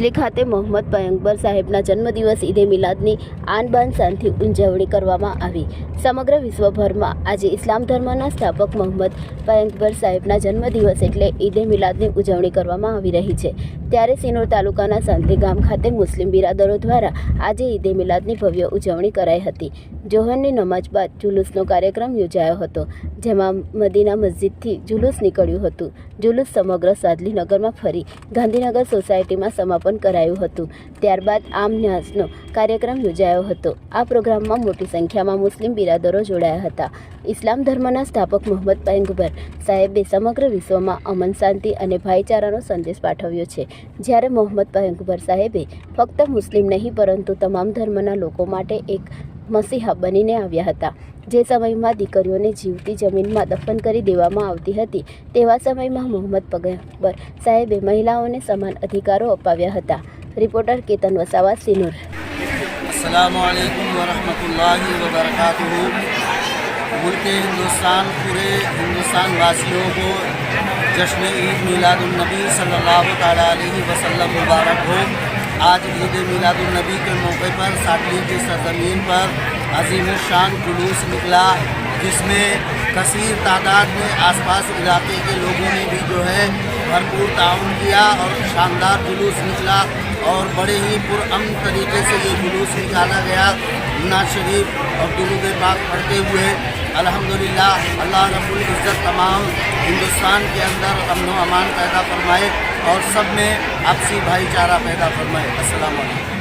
દિલ્હી ખાતે મોહમ્મદ પયંગબર સાહેબના જન્મદિવસ, ઈદે મિલાદની આન બાન શાનથી ઉજવણી કરવામાં આવી. સમગ્ર વિશ્વભરમાં આજે ઇસ્લામ ધર્મના સ્થાપક મોહમ્મદ પયંગબર સાહેબના જન્મદિવસ એટલે ઈદે મિલાદની ઉજવણી કરવામાં આવી રહી છે. ત્યારે સિનોર તાલુકાના સાંતલી ગામ ખાતે મુસ્લિમ બિરાદરો દ્વારા આજે ઈદે મિલાદની ભવ્ય ઉજવણી કરાઈ હતી. જોહરની નમાજ બાદ જુલુસનો કાર્યક્રમ યોજાયો હતો, જેમાં મદીના મસ્જિદથી જુલુસ નીકળ્યું હતું. જુલુસ સમગ્ર સાદલીનગરમાં ફરી ગાંધીનગર સોસાયટીમાં સમાપન કરાયું હતું. ત્યારબાદ આમ ન્યાસનો કાર્યક્રમ યોજાયો હતો. આ પ્રોગ્રામમાં મોટી સંખ્યામાં મુસ્લિમ બિરાદરો જોડાયા હતા. ઇસ્લામ ધર્મના સ્થાપક મોહમ્મદ પયંગબર સાહેબે સમગ્ર વિશ્વમાં અમન શાંતિ અને ભાઈચારાનો સંદેશ પાઠવ્યો છે. જ્યારે મોહમ્મદ પયંગબર સાહેબે ફક્ત મુસ્લિમ નહીં, પરંતુ તમામ ધર્મના લોકો માટે એક મસીહા બનીને આવ્યા હતા. જે સમયમાં દીકરીઓને જીવતી જમીનમાં દફન કરી દેવામાં આવતી હતી તેવા સમયમાં મોહમ્મદ પગંબર સાહેબે મહિલાઓને સમાન અધિકારો અપાવ્યા હતા રિપોર્ટર કેતન વસાવા સિનુર असलकम वरहमतुल्लाहि वबरकातुहू मुल्क हिंदुस्तान पूरे हिंदुस्तान वासियों को जश्न ईद मिलादुलनबी सल्लल्लाहु ताला अलैहि वसल्लम मुबारक हो आज ईद मिलादुलनबी के मौके पर साटली की सरजमीन पर अजीम शान जुलूस निकला, जिसमें कसीर तादाद में आसपास इलाके के लोगों ने भी जो है भरपूर ताउन किया और शानदार जुलूस निकला और बड़े ही पुरम तरीके से ये जुलूस निकाला गया। नवाज़ शरीफ और दुरूद पाक पढ़ते हुए, अल्हम्दुलिल्लाह, अल्लाह रब्बुल इज़्ज़त तमाम हिंदुस्तान के अंदर अमन अमान पैदा फरमाए और सब में आपसी भाईचारा पैदा फरमाए। वालेकुम